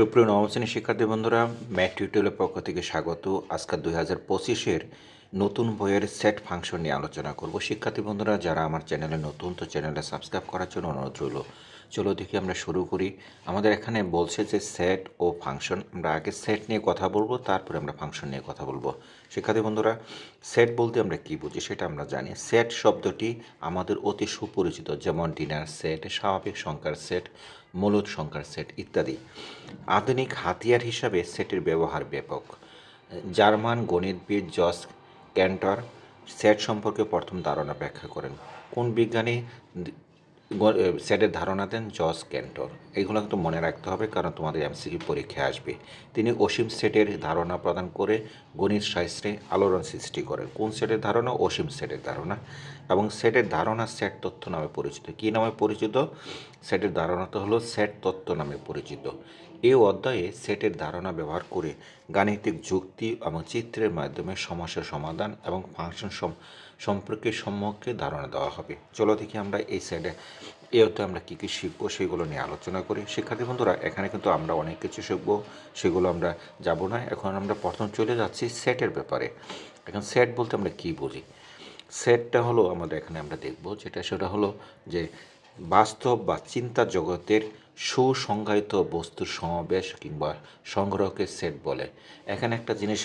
সুপ্রিয় নবম শ্রেণির শিক্ষার্থী বন্ধুরা, ম্যাথ টিউটোরিয়ালের পক্ষ থেকে স্বাগত। আজকাল দুই হাজার পঁচিশের নতুন বইয়ের সেট ফাংশন নিয়ে আলোচনা করব। শিক্ষার্থী বন্ধুরা, যারা আমার চ্যানেলে নতুন, তো চ্যানেলে সাবস্ক্রাইব করার জন্য অনুরোধ রইল। চলো দেখি আমরা শুরু করি। আমাদের এখানে বলছে যে সেট ও ফাংশন, আমরা আগে সেট নিয়ে কথা বলব, তারপরে আমরা ফাংশন নিয়ে কথা বলব। শিক্ষার্থী বন্ধুরা, সেট বলতে আমরা কি বুঝি সেটা আমরা জানি। সেট শব্দটি আমাদের অতি সুপরিচিত, যেমন ডিনার সেট, স্বাভাবিক সংখ্যার সেট মূলত সংখ্যার সেট ইত্যাদি। আধুনিক হাতিয়ার হিসাবে সেটের ব্যবহার ব্যাপক। জার্মান গণিতবিদ জস ক্যান্টর সেট সম্পর্কে প্রথম ধারণা ব্যাখ্যা করেন। কোন বিজ্ঞানী সেটের ধারণা দেন জস ক্যান্টর। এইগুলো কিন্তু মনে রাখতে হবে কারণ তোমাদের এমসিকিউ পরীক্ষায় আসবে। তিনি অসীম সেটের ধারণা প্রদান করে গণিত শাস্ত্রে আলোড়ন সৃষ্টি করেন। কোন সেটের ধারণা? অসীম সেটের ধারণা। এবং সেটের ধারণা সেট তথ্য নামে পরিচিত। কী নামে পরিচিত? সেটের ধারণা তো হলো সেট তত্ত্ব নামে পরিচিত। এই অধ্যায়ে সেটের ধারণা ব্যবহার করে গাণিতিক যুক্তি এবং চিত্রের মাধ্যমে সমস্যা সমাধান এবং ফাংশন সম- সম্পর্কে সম্যককে ধারণা দেওয়া হবে। চলো দেখি আমরা এই এই অধ্যায়ে আমরা কী কী শিখব সেগুলো নিয়ে আলোচনা করি। শিক্ষার্থী বন্ধুরা, এখানে কিন্তু আমরা অনেক কিছু শিখব, সেগুলো আমরা যাব না। এখন আমরা প্রথম চলে যাচ্ছি সেটের ব্যাপারে। এখন সেট বলতে আমরা কী বুঝি? সেটটা হলো আমাদের এখানে আমরা দেখব, যেটা সেটা হলো যে বাস্তব বা চিন্তা জগতের সুসংজ্ঞায়িত বস্তুর সমাবেশ কিংবা সংগ্রহকে সেট বলে। এখানে একটা জিনিস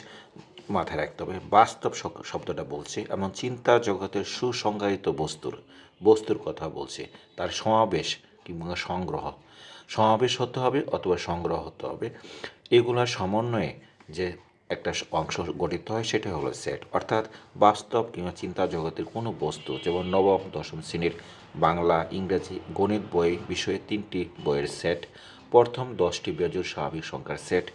মাথায় রাখতে হবে। বাস্তব শব্দটা বলছে এবং চিন্তা জগতের সুসংজ্ঞায়িত বস্তুর বস্তুর কথা বলছে। তার সমাবেশ কিংবা সংগ্রহ। সমাবেশ হতে হবে অথবা সংগ্রহ হতে হবে। এগুলোর সমন্বয়ে যে একটা অংশ গঠিত হয় সেটা হলো সেট। অর্থাৎ বাস্তব কিংবা চিন্তা জগতের কোনো বস্তু, যেমন নবম, দশম শ্রেণির বাংলা, ইংরেজি, গণিত বই বিষয়ে তিনটি বইয়ের সেট। প্রথম দশটি বেজোর স্বাভাবিক সংখ্যার সেট।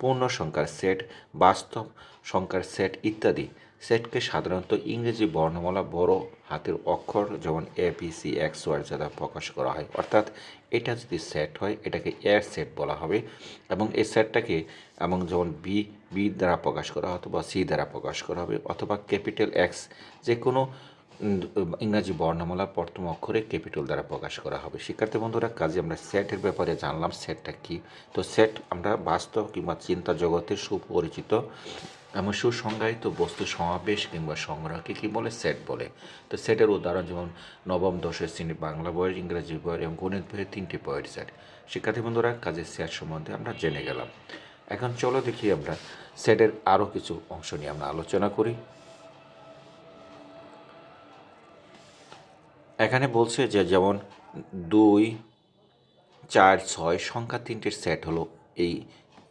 পূর্ণ সংখ্যার সেট বাস্তব সংখ্যার সেট ইত্যাদি। সেটকে সাধারণত ইংরেজি বর্ণমালা, বড় হাতের অক্ষর, যেমন A B C X war দ্বারা প্রকাশ করা হয়। অর্থাৎ এটা যদি সেট হয়, এটাকে এর সেট বলা হবে এবং এই সেটটাকে এবং যেমন বি বি দ্বারা প্রকাশ করা অথবা সি দ্বারা প্রকাশ করা হবে অথবা ক্যাপিটাল এক্স যে কোনো ইংরাজি বর্ণমালা প্রথম অক্ষরে ক্যাপিটাল দ্বারা প্রকাশ করা হবে। শিক্ষার্থী বন্ধুরা কাজে আমরা সেটের ব্যাপারে জানলাম সেটটা কি? তো সেট আমরা বাস্তব কিংবা চিন্তা জগতের সুপরিচিত এমন সুসংজ্ঞায়িত বস্তু সমাবেশ কিংবা সংগ্রহকে কী বলে? সেট বলে। তো সেটের উদাহরণ যেমন নবম দশের শ্রেণি, বাংলা বইয়ের ইংরেজি বইয়ের এবং গণিত বইয়ের তিনটি বইয়ের সেট শিক্ষার্থী বন্ধুরা কাজের সেট সম্বন্ধে আমরা জেনে গেলাম। এখন চলো দেখি আমরা সেটের আরও কিছু অংশ নিয়ে আমরা আলোচনা করি। এখানে বলছে যে যেমন দুই, চার, ছয়, সংখ্যা তিনটির সেট হলো। এই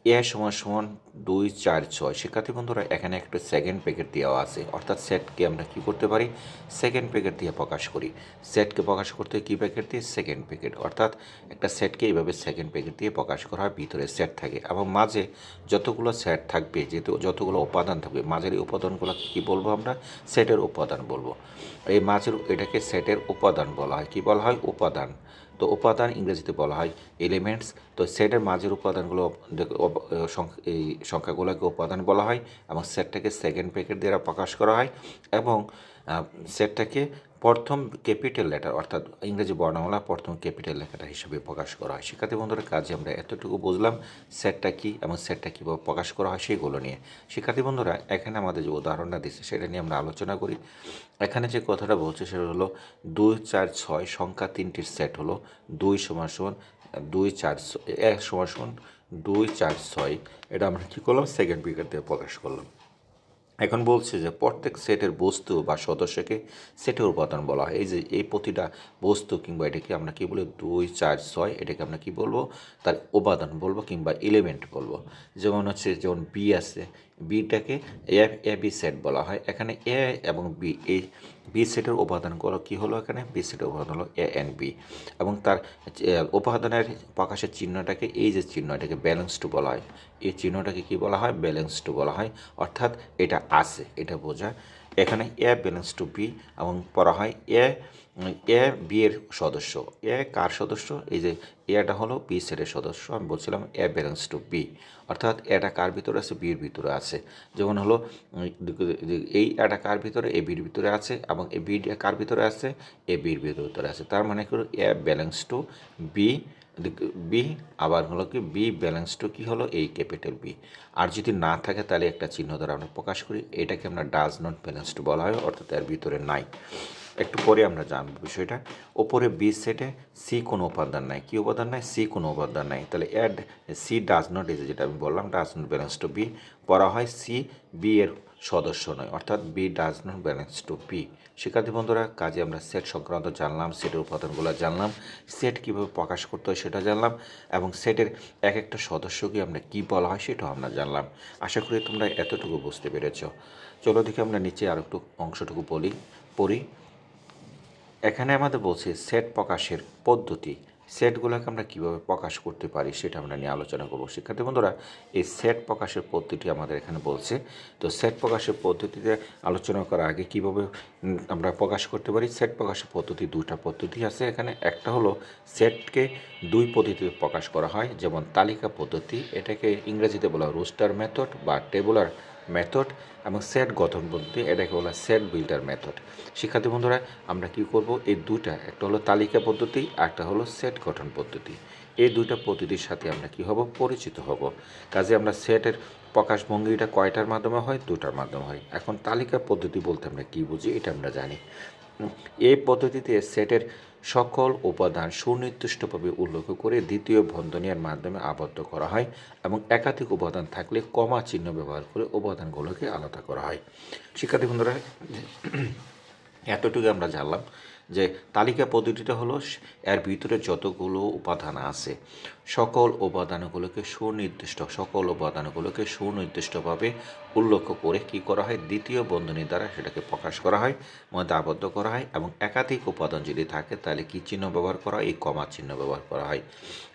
এ সমান সমান দুই চার ছয়। শিক্ষার্থী বন্ধুরা, এখানে একটা সেকেন্ড প্যাকেট দেওয়া আছে। অর্থাৎ সেটকে আমরা কি করতে পারি? সেকেন্ড প্যাকেট দিয়ে প্রকাশ করি। সেটকে প্রকাশ করতে কী প্যাকেট দিয়ে? সেকেন্ড প্যাকেট অর্থাৎ একটা সেটকে এইভাবে সেকেন্ড প্যাকেট দিয়ে প্রকাশ করা হয়, ভিতরে সেট থাকে। এবং মাঝে যতগুলো সেট থাকবে, যেহেতু যতগুলো উপাদান থাকবে, মাঝের এই উপাদানগুলো কী বলব আমরা? সেটের উপাদান বলব। এই মাঝের এটাকে সেটের উপাদান বলা হয়। কী বলা হয়? উপাদান। তো উপাদান ইংরেজিতে বলা হয় এলিমেন্টস তো সেটের মাঝের উপাদানগুলো এই সংখ্যাগুলোকে উপাদান বলা হয় এবং সেটটাকে সেকেন্ড প্যাকেট দ্বারা প্রকাশ করা হয় এবং সেটটাকে প্রথম ক্যাপিটাল লেটার অর্থাৎ ইংরেজি বর্ণমালা প্রথম ক্যাপিটাল লেটার হিসেবে প্রকাশ করা হয়। শিক্ষার্থী বন্ধুরা, কাজে আমরা এতটুকু বুঝলাম সেটটা কী এবং সেটটা কীভাবে প্রকাশ করা হয় সেগুলো নিয়ে। শিক্ষার্থী বন্ধুরা, এখানে আমাদের যে উদাহরণটা দিচ্ছে সেটা নিয়ে আমরা আলোচনা করি। এখানে যে কথাটা বলছে সেটা হলো দুই চার ছয় সংখ্যা তিনটির সেট হলো দুই সমান সমান, দুই চার এক সমান সমান দুই চার ছয়, এটা আমরা কী করলাম? সেকেন্ড পিকার দিয়ে প্রকাশ করলাম। এখন বলছে যে প্রত্যেক সেটের বস্তু বা সদস্যকে সেটের উপাদান বলা হয়। এই যে এই প্রতিটা বস্তু কিংবা এটাকে আমরা কী বলি? দুই চার ছয়, এটাকে আমরা কি বলব? তার উপাদান বলব কিংবা এলিমেন্ট বলব। যেমন হচ্ছে, যেমন বি আছে বিটাকে এফ এ, বি সেট বলা হয়। এখানে এ এবং বি, এই বি সেটের উপাদানগুলো কী হলো এখানে? বি সেটের উপাদান হলো এ এন বি। এবং তার উপাদানের প্রকাশের চিহ্নটাকে, এই যে চিহ্নটাকে ব্যালেন্স টু বলা হয়, এই চিহ্নটাকে কি বলা হয়? ব্যালেন্স টু বলা হয়। অর্থাৎ এটা আছে, এটা বোঝায়। এখানে এ ব্যালেন্স টু বি এবং পড়া হয় এ এ বি এর সদস্য। এ কার সদস্য? এই যে এটা হলো বি সেটের সদস্য। আমি বলছিলাম এ ব্যালেন্স টু বি। অর্থাৎ এটা কার ভিতরে আছে? বির ভিতরে আছে। যেমন হলো, এই এটা কার ভিতরে? এ বির ভিতরে আছে এবং এ বি কার ভিতরে আছে? এ বির ভিতরে আছে। তার মানে হলো? A belongs to B B আবার হলো কি? বি ব্যালেন্স টু কী হলো? এই ক্যাপিটাল বি আর যদি না থাকে তাহলে একটা চিহ্ন দ্বারা আমরা প্রকাশ করি। এটাকে আমরা ডাজ নট ব্যালেন্স টু বলা হয়, অর্থাৎ এর ভিতরে নাই। একটু পরে আমরা জানব বিষয়টা। ওপরে বি সেটে সি কোনো উপাদান নাই। কী উপাদান নাই? সি কোনো উপাদান নাই। তাহলে অ্যাড সি ডাজ নট এই যেটা আমি বললাম does not belongs to B পড়া হয় সি বি এর সদস্য নয়। অর্থাৎ B does not belongs to B শিক্ষার্থী বন্ধুরা, কাজে আমরা সেট সংক্রান্ত জানলাম সেটের উপাদানগুলো জানলাম সেট কীভাবে প্রকাশ করতে হয় সেটা জানলাম, এবং সেটের এক একটা সদস্যকে আমরা কী বলা হয় সেটাও আমরা জানলাম। আশা করি তোমরা এতটুকু বুঝতে পেরেছ। চলো দেখি আমরা নিচে আর একটু অংশটুকু বলি, পড়ি। এখানে আমাদের বলছে সেট প্রকাশের পদ্ধতি। সেটগুলোকে আমরা কীভাবে প্রকাশ করতে পারি সেটা আমরা নিয়ে আলোচনা করব। শিক্ষার্থী বন্ধুরা, এই সেট প্রকাশের পদ্ধতি আমাদের এখানে বলছে। তো সেট প্রকাশের পদ্ধতিতে আলোচনা করার আগে কীভাবে আমরা প্রকাশ করতে পারি? সেট প্রকাশের পদ্ধতি দুটা পদ্ধতি আছে এখানে। একটা হলো সেটকে দুই পদ্ধতিতে প্রকাশ করা হয়, যেমন তালিকা পদ্ধতি, এটাকে ইংরেজিতে বলা রোস্টার মেথড বা টেবুলার মেথড এবং সেট গঠন পদ্ধতি এটাকে বলা সেট বিল্ডার মেথড শিক্ষার্থী বন্ধুরা, আমরা কি করব? এই দুটা একটা হলো তালিকা পদ্ধতি একটা হলো সেট গঠন পদ্ধতি এই দুইটা পদ্ধতির সাথে আমরা কি হব? পরিচিত হব। কাজে আমরা সেটের প্রকাশভঙ্গিটা কয়টার মাধ্যমে হয়? দুটার মাধ্যমে হয়। এখন তালিকা পদ্ধতি বলতে আমরা কি বুঝি? এটা আমরা জানি। এই পদ্ধতিতে সেটের সকল উপাদান সুনির্দিষ্টভাবে উল্লেখ করে দ্বিতীয় বন্ধনীর মাধ্যমে আবদ্ধ করা হয় এবং একাধিক উপাদান থাকলে কমা চিহ্ন ব্যবহার করে উপাদানগুলোকে আলাদা করা হয়। শিক্ষার্থী বন্ধুরা, এতটুকু আমরা জানলাম। যে তালিকা পদ্ধতিটা হলো, এর ভিতরে যতগুলো উপাদান আছে, সকল উপাদানগুলোকে সুনির্দিষ্ট, সকল উপাদানগুলোকে সুনির্দিষ্টভাবে উল্লেখ করে কি করা হয়? দ্বিতীয় বন্ধনী দ্বারা সেটাকে প্রকাশ করা হয়, মধ্যে আবদ্ধ করা হয় এবং একাধিক উপাদান যদি থাকে, তাহলে কি চিহ্ন ব্যবহার করা হয়? এই কমা চিহ্ন ব্যবহার করা হয়।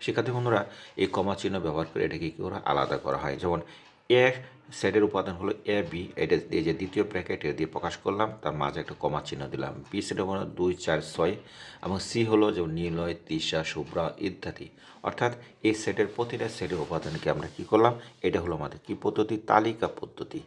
শিক্ষার্থী বন্ধুরা, এই কমা চিহ্ন ব্যবহার করে এটাকে কী করা আলাদা করা হয়। যেমন, এ সেটের উপাদান হলো এ বি এটা এই যে দ্বিতীয় ব্র্যাকেট এটা দিয়ে প্রকাশ করলাম। তার মাঝে একটা কমা চিহ্ন দিলাম। বি সেটের হলো দুই, চার, ছয় এবং সি হলো যে নীলয় তিসা শুভ্রা ইত্যাদি। অর্থাৎ এই সেটের প্রতিটা সেটের উপাদানকে আমরা কি করলাম? এটা হলো আমাদের কি পদ্ধতি? তালিকা পদ্ধতি।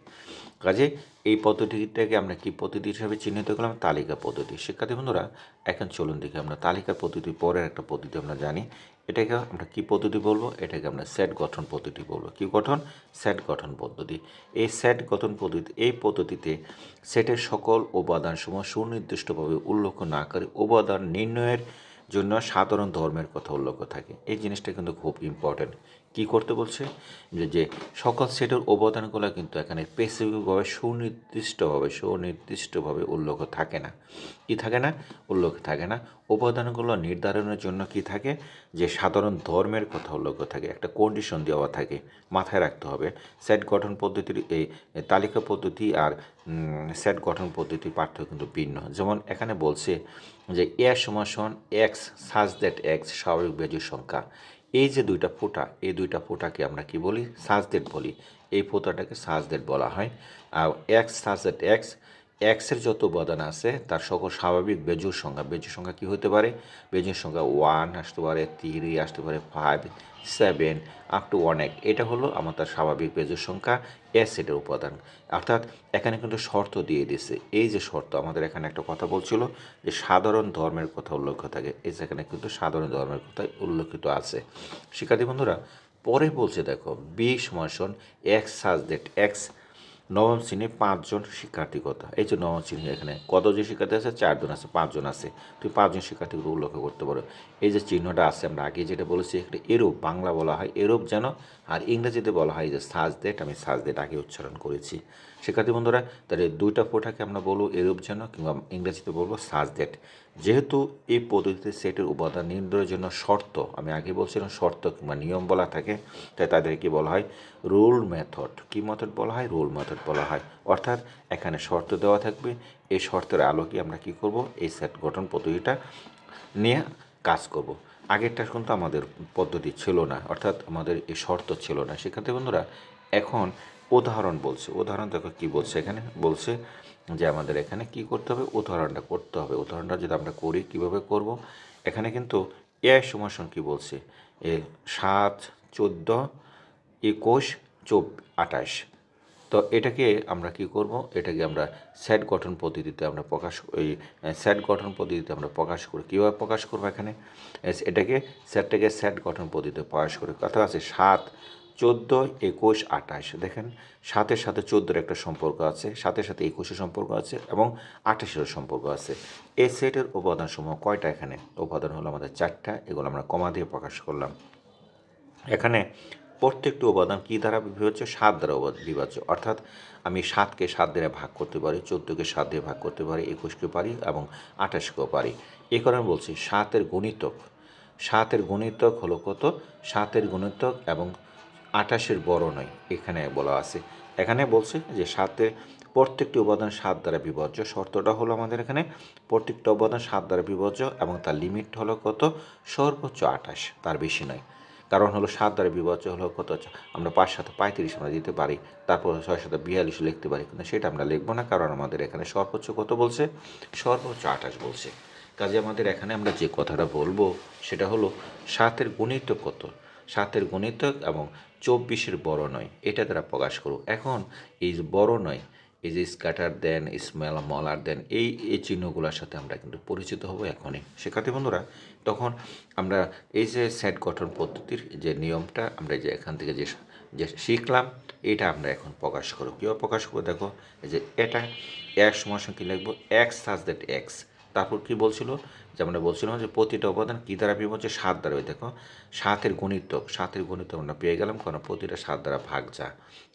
কাজে এই পদ্ধতিটাকে আমরা কি পদ্ধতি হিসাবে চিহ্নিত করলাম? তালিকা পদ্ধতি। শিক্ষার্থী বন্ধুরা, এখন চলুন দেখি আমরা তালিকা পদ্ধতি পরের একটা পদ্ধতি আমরা জানি। এটাকে আমরা কি পদ্ধতি বলব? এটাকে আমরা সেট গঠন পদ্ধতি বলব। কি গঠন? সেট গঠন পদ্ধতি। এই সেট গঠন পদ্ধতি, এই পদ্ধতিতে সেটের সকল উপাদান সময় সুনির্দিষ্টভাবে উল্লেখ না করে উপাদান নির্ণয়ের জন্য সাধারণ ধর্মের কথা উল্লেখ থাকে। এই জিনিসটা কিন্তু খুব ইম্পর্ট্যান্ট কি করতে বলছে? যে সকল সেটের অবদানগুলো কিন্তু এখানে স্পেসিফিকভাবে সুনির্দিষ্টভাবে সুনির্দিষ্টভাবে উল্লেখ থাকে না। কি থাকে না? উল্লেখ থাকে না। উপাদানগুলো নির্ধারণের জন্য কি থাকে? যে সাধারণ ধর্মের কথা উল্লেখ থাকে, একটা কন্ডিশন দেওয়া থাকে, মাথায় রাখতে হবে। সেট গঠন পদ্ধতির এই তালিকা পদ্ধতি আর সেট গঠন পদ্ধতির পার্থক্য কিন্তু ভিন্ন। যেমন এখানে বলছে যে এ সমাসন এক্স সাজ দ্যাট এক্স স্বাভাবিক বেজুর সংখ্যা। এই যে দুইটা ফোঁটা, এই দুইটা ফোঁটাকে আমরা কি বলি? সাজদেট বলি। এই ফোঁটাটাকে সাজদেট বলা হয়। আর এক্স সাজদেট এক্স এক্সের যত উপাদান আছে, তার সকল স্বাভাবিক বেজুর সংখ্যা। বেজুর সংখ্যা কি হতে পারে? বেজুর সংখ্যা ওয়ান আসতে পারে থ্রি আসতে পারে five seven up to one এক এটা হলো আমার তার স্বাভাবিক বেজুর সংখ্যা সেটের উপাদান। অর্থাৎ এখানে কিন্তু শর্ত দিয়ে দিছে। এই যে শর্ত, আমাদের এখানে একটা কথা বলছিল যে সাধারণ ধর্মের কথা উল্লেখ থাকে। এই যেখানে কিন্তু সাধারণ ধর্মের কথা উল্লেখিত আছে। শিক্ষার্থী বন্ধুরা, পরে বলছে দেখো বি সমাসন এক্স দ্যাট এক্স নবম শ্রেণির পাঁচজন শিক্ষার্থী কথা। এই যে নবম শ্রেণি এখানে কতজন শিক্ষার্থী আছে? চারজন আছে, পাঁচজন আছে। তুই পাঁচজন শিক্ষার্থীকে উল্লেখ করতে পারো। এই যে চিহ্নটা আছে, আমরা আগে যেটা বলেছি, এখানে এরূপ বাংলা বলা হয়, এরূপ যেন, আর ইংরেজিতে বলা হয় যে সাজ দেট আমি সাজ দেট আগে উচ্চারণ করেছি। শিক্ষার্থী বন্ধুরা, তাহলে দুইটা ফোটাকে আমরা বলব এরূপ যেন, কিংবা ইংরেজিতে বলব সাজ দেট যেহেতু এই পদ্ধতিতে সেটের উপাদান নির্ণয়ের জন্য শর্ত, আমি আগে বলছিলাম শর্ত কিংবা নিয়ম বলা থাকে, তাই তাদেরকে বলা হয় রুল মেথড। কি মেথড বলা হয়? রুল মেথড বলা হয়। অর্থাৎ এখানে শর্ত দেওয়া থাকবে, এই শর্তের আলোকে আমরা কি করব? এই সেট গঠন পদ্ধতিটা নিয়ে কাজ করব। আগেরটা কিন্তু আমাদের পদ্ধতি ছিল না, অর্থাৎ আমাদের এই শর্ত ছিল না। শিক্ষার্থী বন্ধুরা, এখন উদাহরণ বলছে। উদাহরণ দেখো কী বলছে এখানে? বলছে যে আমাদের এখানে কি করতে হবে? উদাহরণটা করতে হবে। উদাহরণটা যদি আমরা করি, কীভাবে করব? এখানে কিন্তু এ সমাসন কি বলছে? এ সাত, চোদ্দ, একুশ চব আঠাশ। তো এটাকে আমরা কি করব? এটাকে আমরা স্যাট গঠন পদ্ধতিতে আমরা প্রকাশ এই স্যাট গঠন পদ্ধতিতে আমরা প্রকাশ করি কীভাবে প্রকাশ করব এখানে? এটাকে সেটটাকে স্যাট গঠন পদ্ধতিতে প্রকাশ করি কথা আছে সাত, চোদ্দ, একুশ, আঠাশ। দেখেন, সাতের সাথে চোদ্দোর একটা সম্পর্ক আছে, সাতের সাথে একুশের সম্পর্ক আছে এবং আঠাশেরও সম্পর্ক আছে। এই সেটের উপাদান সমূহ কয়টা এখানে? উপাদান হলো আমাদের চারটা, এগুলো আমরা কমা দিয়ে প্রকাশ করলাম। এখানে প্রত্যেকটি উপাদান কী দ্বারা বিভাজ্য? সাত দ্বারা বিভাজ্য। অর্থাৎ আমি সাতকে সাত দিয়ে ভাগ করতে পারি, চোদ্দোকে সাত দিয়ে ভাগ করতে পারি একুশকে পারি এবং আঠাশকেও পারি। এই কারণে বলছি, সাতের গণিতক। সাতের গণিতক হলো কত? সাতের গণিতক এবং আঠাশের বড় নয়, এখানে বলা আছে। এখানে বলছে যে সাতে প্রত্যেকটি উপাদান সাত দ্বারা বিভাজ্য। শর্তটা হলো আমাদের এখানে প্রত্যেকটা উপাদান সাত দ্বারা বিভাজ্য এবং তার লিমিট হলো কত? সর্বোচ্চ আঠাশ, তার বেশি নয়। কারণ হলো সাত দ্বারা বিভাজ্য হলো কত আমরা পাঁচ সাথে পঁয়ত্রিশ আমরা দিতে পারি, তারপর ছয় সাথে বিয়াল্লিশ লিখতে পারি কিন্তু সেটা আমরা লিখব না, কারণ আমাদের এখানে সর্বোচ্চ কত বলছে? সর্বোচ্চ আঠাশ বলছে। কাজে আমাদের এখানে আমরা যে কথাটা বলব সেটা হলো সাতের গণিত কত? সাতের গণিতক এবং চব্বিশের বড় নয়, এটা দ্বারা প্রকাশ করব। এখন এই বড় নয়, এই যে স্ক্যাটার দেন, স্মেল, মলার দেন, এই এই চিহ্নগুলোর সাথে আমরা কিন্তু পরিচিত হব এখনই। শেখাতে বন্ধুরা তখন আমরা এই যে সেট গঠন পদ্ধতির যে নিয়মটা, আমরা যে এখান থেকে যে যে শিখলাম, এটা আমরা এখন প্রকাশ করব। কীভাবে প্রকাশ করব? দেখো যে এটা এক সময় কী লিখব এক্স সাজ দ্যাট এক্স তারপর কি বলছিল? যে আমরা বলছিলাম যে প্রতিটা উপাদান কী দ্বারা বিভাজ্য সাত দ্বারা। ওই দেখো, সাতের গণিতক, সাতের গণিত আমরা পেয়ে গেলাম কারণ প্রতিটা সাত দ্বারা ভাগ যা।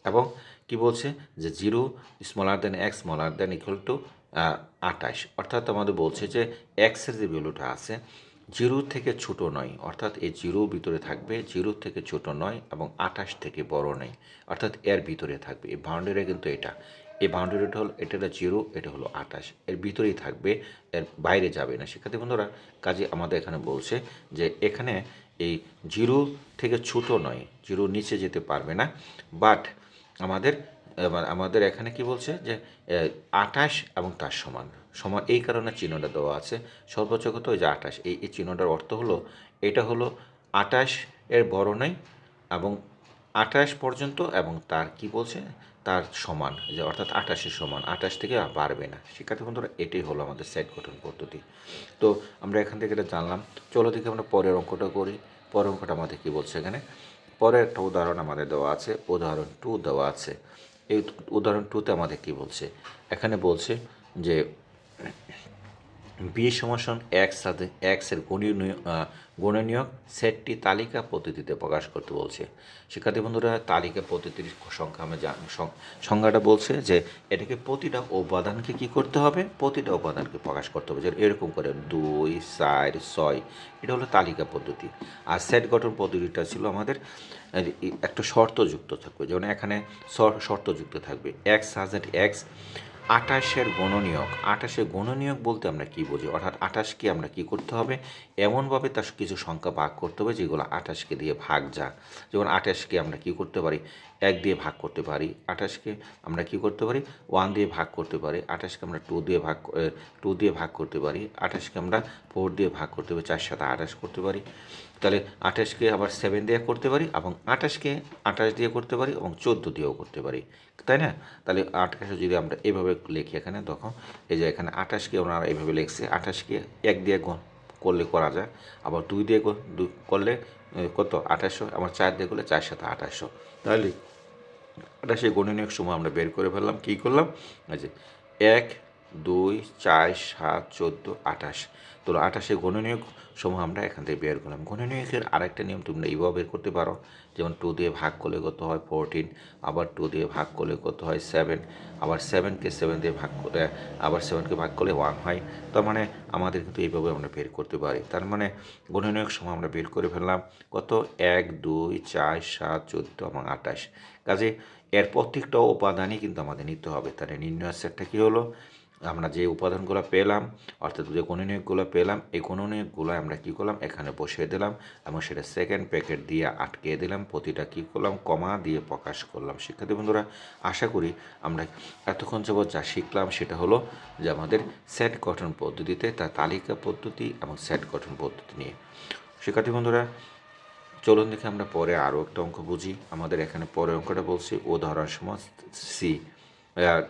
এবং কি বলছে? যে zero smaller than X smaller than equal to আঠাশ। অর্থাৎ আমাদের বলছে যে এক্সের যে ভ্যালুটা আছে জিরো থেকে ছোট নয়, অর্থাৎ এই জিরো ভিতরে থাকবে, জিরো থেকে ছোট নয় এবং আঠাশ থেকে বড় নয়, অর্থাৎ এর ভিতরে থাকবে। এই বাউন্ডারি কিন্তু এটা। এই বাউন্ডারিটা হলো, এটা হলো জিরো, এটা হলো আঠাশ। এর ভিতরেই থাকবে, এর বাইরে যাবে না। শিক্ষার্থী বন্ধুরা, কাজে আমাদের এখানে বলছে যে এখানে এই জিরো থেকে ছোট নয়, জিরো নিচে যেতে পারবে না। বাট আমাদের আমাদের এখানে কি বলছে? যে আঠাশ এবং তার সমান। সমান এই কারণে চিহ্নটা দেওয়া আছে। সর্বোচ্চ কত ওই যে আঠাশ। এই এই চিহ্নটার অর্থ হলো, এটা হলো আঠাশ এর বড় নয় এবং আঠাশ পর্যন্ত এবং তার কি বলছে? তার সমান, যে অর্থাৎ আঠাশের সমান। আঠাশ থেকে বাড়বে না। শিক্ষার্থী বন্ধুরা, এটাই হলো আমাদের সেট গঠন পদ্ধতি। তো আমরা এখান থেকে এটা জানলাম, চলো দেখি আমরা পরের অঙ্কটা করি। পরের অঙ্কটা আমাদের কি বলছে এখানে? পরের একটা উদাহরণ আমাদের দেওয়া আছে। উদাহরণ টু দেওয়া আছে। এই উদাহরণ টুতে আমাদের কি বলছে? এখানে বলছে যে বি সমাসন এক সাথে এক্সের গণনীয় গণনীয় সেটটি তালিকা পদ্ধতিতে প্রকাশ করতে বলছে। শিক্ষার্থী বন্ধুরা, তালিকা পদ্ধতির সংখ্যা আমরা সংজ্ঞাটা বলছে যে এটাকে প্রতিটা উপাদানকে কি করতে হবে? প্রতিটা উপাদানকে প্রকাশ করতে হবে। যে এরকম করে দুই, চার, ছয়, এটা হলো তালিকা পদ্ধতি। আর সেট গঠন পদ্ধতিটা ছিল আমাদের একটা শর্তযুক্ত থাকবে। যেমন এখানে শর্তযুক্ত থাকবে। এক্স হাজার এক্স আঠাশের গণনীয়ক আটাশের গণনীয়ক বলতে আমরা কি বুঝি? অর্থাৎ আটাশকে আমরা কি করতে হবে? এমনভাবে তার কিছু সংখ্যা ভাগ করতে হবে যেগুলো আটাশকে দিয়ে ভাগ যাক। যেমন আটাশকে আমরা কি করতে পারি? এক দিয়ে ভাগ করতে পারি আঠাশকে আমরা কি করতে পারি? ওয়ান দিয়ে ভাগ করতে পারি। আঠাশকে আমরা টু দিয়ে ভাগ টু দিয়ে ভাগ করতে পারি। আঠাশকে আমরা ফোর দিয়ে ভাগ করতে পারি, চার সাথে আঠাশ করতে পারি। তাহলে আঠাশকে আবার সেভেন দিয়ে করতে পারি এবং আঠাশকে আঠাশ দিয়ে করতে পারি এবং চোদ্দ দিয়েও করতে পারি। তাই না? তাহলে আঠাশে যদি আমরা এভাবে লিখি এখানে তখন এই যে এখানে আঠাশকে আমরা এইভাবে লিখছে, আঠাশকে এক দিয়ে গুণ। করলে করা যায়। আবার দুই দিয়ে করলে কত? আঠাশশো আবার চার দিয়ে করলে চার সাথে আঠাশশো তাহলে আঠাশে গণনীয় সময় আমরা বের করে ফেললাম। কী করলাম? যে এক দুই, চার, সাত, চোদ্দ, আঠাশ। তো আঠাশে গণনীয়ক সময় আমরা এখান থেকে বের করলাম। গণনীয়কের আরেকটা নিয়ম তোমরা এইভাবে বের করতে পারো। যেমন টু দিয়ে ভাগ করলে কত হয়? ফোরটিন আবার টু দিয়ে ভাগ করলে কত হয়? সেভেন আবার সেভেনকে সেভেন দিয়ে ভাগ করে আবার সেভেনকে ভাগ করলে ওয়ান হয়। তার মানে আমাদের কিন্তু এইভাবে আমরা বের করতে পারি। তার মানে গণনীয়ক সময় আমরা বের করে ফেললাম। কত? এক, দুই, চার, সাত, চোদ্দ এবং আঠাশ। কাজে এর প্রত্যেকটা উপাদানই কিন্তু আমাদের নিতে হবে। তাহলে নির্ণয় সেটটা কী হলো? আমরা যে উপাদানগুলো পেলাম, অর্থাৎ যে গণনীয়কগুলো পেলাম, এই গণনীয়কগুলো আমরা কী করলাম? এখানে বসিয়ে দিলাম এবং সেটা সেকেন্ড প্যাকেট দিয়ে আটকে দিলাম। প্রতিটা কী করলাম? কমা দিয়ে প্রকাশ করলাম। শিক্ষার্থী বন্ধুরা, আশা করি আমরা এতক্ষণ যাবৎ যা শিখলাম সেটা হলো যে আমাদের সেট গঠন পদ্ধতিতে তার তালিকা পদ্ধতি এবং সেট গঠন পদ্ধতি নিয়ে। শিক্ষার্থী বন্ধুরা, চলুন দেখে আমরা পরে আরও একটা অঙ্ক বুঝি। আমাদের এখানে পরের অঙ্কটা বলছে, উদাহরণ সময় সি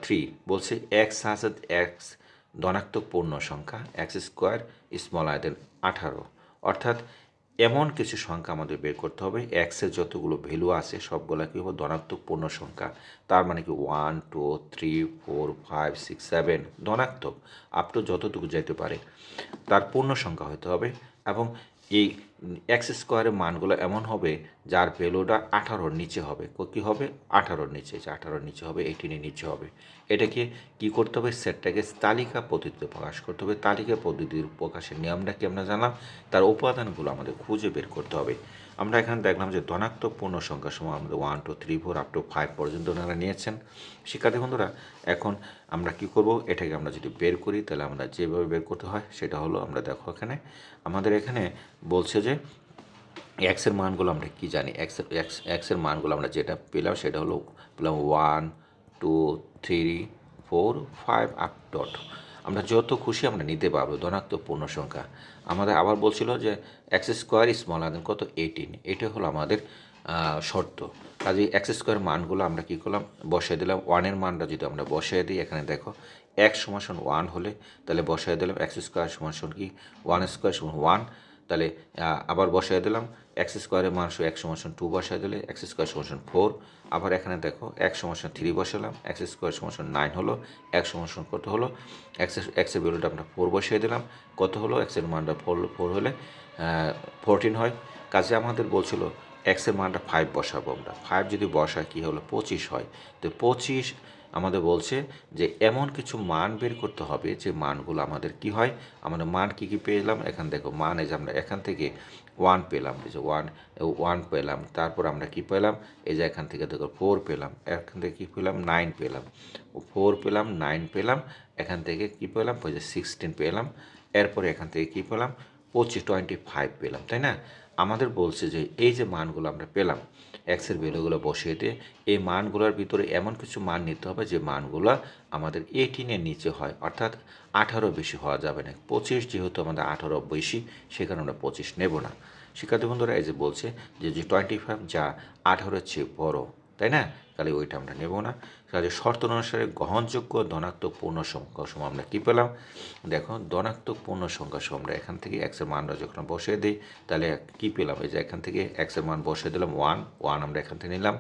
থ্রি বলছে এক্স হাজ এক্স ধনাত্মক পূর্ণ সংখ্যা এক্স স্কোয়ার স্মল আই আঠারো। অর্থাৎ এমন কিছু সংখ্যা আমাদের বের করতে হবে। এক্সের যতগুলো ভ্যালু আছে, সবগুলো কী হবে? ধনাত্মক পূর্ণ সংখ্যা। তার মানে কি? One two three four five six seven ধনাত্মক। আপ টু যতটুকু যেতে পারে, তার পূর্ণ সংখ্যা হতে হবে এবং এই এক্স স্কোয়ারের মানগুলো এমন হবে যার ভ্যালুটা আঠারোর নিচে হবে। ক- হবে? আঠারোর নিচে। আঠারোর নিচে হবে এইটিনের নিচে হবে। এটাকে কি করতে হবে? সেটটাকে তালিকা পদ্ধতিতে প্রকাশ করতে হবে। তালিকা পদ্ধতির প্রকাশের নিয়মটা কি আমরা জানলাম? তার উপাদানগুলো আমাদের খুঁজে বের করতে হবে। আমরা এখানে দেখলাম যে ধনাত্মক পূর্ণ সংখ্যার সময় আমাদের one two three four up to five পর্যন্ত ওনারা নিয়েছেন। শিক্ষার্থী বন্ধুরা, এখন আমরা কি করব? এটাকে আমরা যদি বের করি, তাহলে আমরা যেভাবে বের করতে হয়, সেটা হলো আমরা দেখো এখানে, আমাদের এখানে বলছে যে এক্সের মানগুলো আমরা কি জানি? এক্সের এক্স এক্সের মানগুলো আমরা যেটা পেলাম, সেটা হলো, পেলাম one two three four five up dot আমরা যত খুশি আমরা নিতে পারব ধনাত্মক পূর্ণ সংখ্যা। আমাদের আবার বলছিল যে এক্স স্কোয়ার স্মল আদেন কত? এইটিন এটা হলো আমাদের শর্ত। কাজে এক্স স্কোয়ার মানগুলো আমরা কী করলাম? বসাই দিলাম। ওয়ানের মানটা যদি আমরা বসাই দিই, এখানে দেখো এক সমান ওয়ান হলে, তাহলে বসাই দিলাম এক্স স্কোয়ার সমান কি? ওয়ান স্কোয়ার সমান ওয়ান তাহলে আবার বসাই দিলাম এক্স স্কোয়ারের মান এক সমান টু বসাই দিলে এক্স স্কোয়ার সমান ফোর। আবার এখানে দেখো এক সমান থ্রি বসালাম, এক্স স্কোয়ার সমান নাইন হলো এক সমান কত হলো? এক্স এক্সের ভ্যালুটা আমরা ফোর বসিয়ে দিলাম। কত হলো? এক্সের মানটা ফোর ফোর হলে ফোরটিন হয়। কাজে আমাদের বলছিল এক্সের মানটা ফাইভ বসাবো আমরা। ফাইভ যদি বসায় কী হলো? পঁচিশ হয়। তো পঁচিশ আমাদের বলছে যে এমন কিছু মান বের করতে হবে যে মানগুলো আমাদের কি হয়? আমাদের মান কী কী পেলাম এখান দেখো মান, এই যে আমরা এখান থেকে ওয়ান পেলাম, এই যে ওয়ান ওয়ান পেলাম, তারপর আমরা কি পেলাম? এই যে এখান থেকে দেখো ফোর পেলাম, এখান থেকে কী পেলাম? নাইন পেলাম। ফোর পেলাম নাইন পেলাম, এখান থেকে কী পেলাম? ওই যে সিক্সটিন পেলাম, এরপরে এখান থেকে কী পেলাম? পঁচিশ টোয়েন্টি ফাইভ পেলাম, তাই না? আমাদের বলছে যে, এই যে মানগুলো আমরা পেলাম এক্সের ভ্যালুগুলো বসিয়ে দিয়ে, এই মানগুলোর ভিতরে এমন কিছু মান নিতে হবে যে মানগুলো আমাদের এইটিনের নিচে হয়। অর্থাৎ আঠারো বেশি হওয়া যাবে না। পঁচিশ যেহেতু আমাদের আঠারো বেশি, সেখানে আমরা পঁচিশ নেব না। শিক্ষার্থী বন্ধুরা, এই যে বলছে যে যে টোয়েন্টি ফাইভ যা আঠারোর চেয়ে বড় তাই না? তাহলে ওইটা আমরা নেব না। তাহলে শর্ত অনুসারে গ্রহণযোগ্য ধনাত্মক পূর্ণ সংখ্যা সম আমরা কী পেলাম? দেখো, ধনাত্মক পূর্ণ সংখ্যা সম আমরা এখান থেকে এক্সের মানটা যখন বসিয়ে দিই, তাহলে কী পেলাম? এই যে এখান থেকে এক্সের মান বসিয়ে দিলাম ওয়ান ওয়ান আমরা এখান থেকে নিলাম।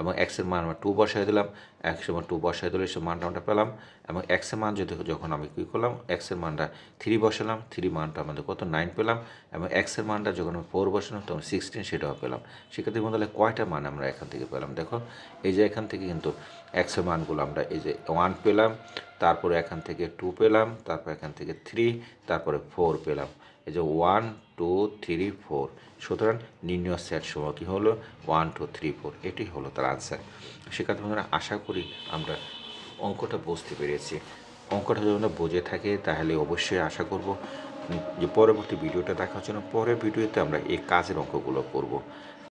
এবং এক্সের মান আমরা টু বসাই দিলাম এক্সের মান টু বসাই দিলে সে মানটা আমরা পেলাম, এবং এক্সের মান যদি যখন আমি কী করলাম এক্সের মানটা থ্রি বসালাম থ্রি মানটা আমাদের কত? নাইন পেলাম, এবং এক্সের মানটা যখন আমি ফোর বসালাম, তখন সিক্সটিন সেটাও পেলাম। সেক্ষেত্রে তাহলে কয়টা মান আমরা এখান থেকে পেলাম? দেখো, এই যে এখান থেকে কিন্তু এক্সের মানগুলো আমরা এই যে ওয়ান পেলাম, তারপরে এখান থেকে টু পেলাম, তারপর এখান থেকে থ্রি তারপরে ফোর পেলাম। এই যে ওয়ান টু থ্রি ফোর সুতরাং নির্ণয় সেট সময় কী হলো? ওয়ান টু থ্রি ফোর এটি হলো তার আনসার সেক্ষেত্রে বন্ধুরা, আশা করি আমরা অঙ্কটা বুঝতে পেরেছি। অঙ্কটা যদি আমরা বুঝে থাকে, তাহলে অবশ্যই আশা করব যে পরবর্তী ভিডিওটা দেখার জন্য পরের ভিডিওতে আমরা এই কাজের অঙ্কগুলো করব।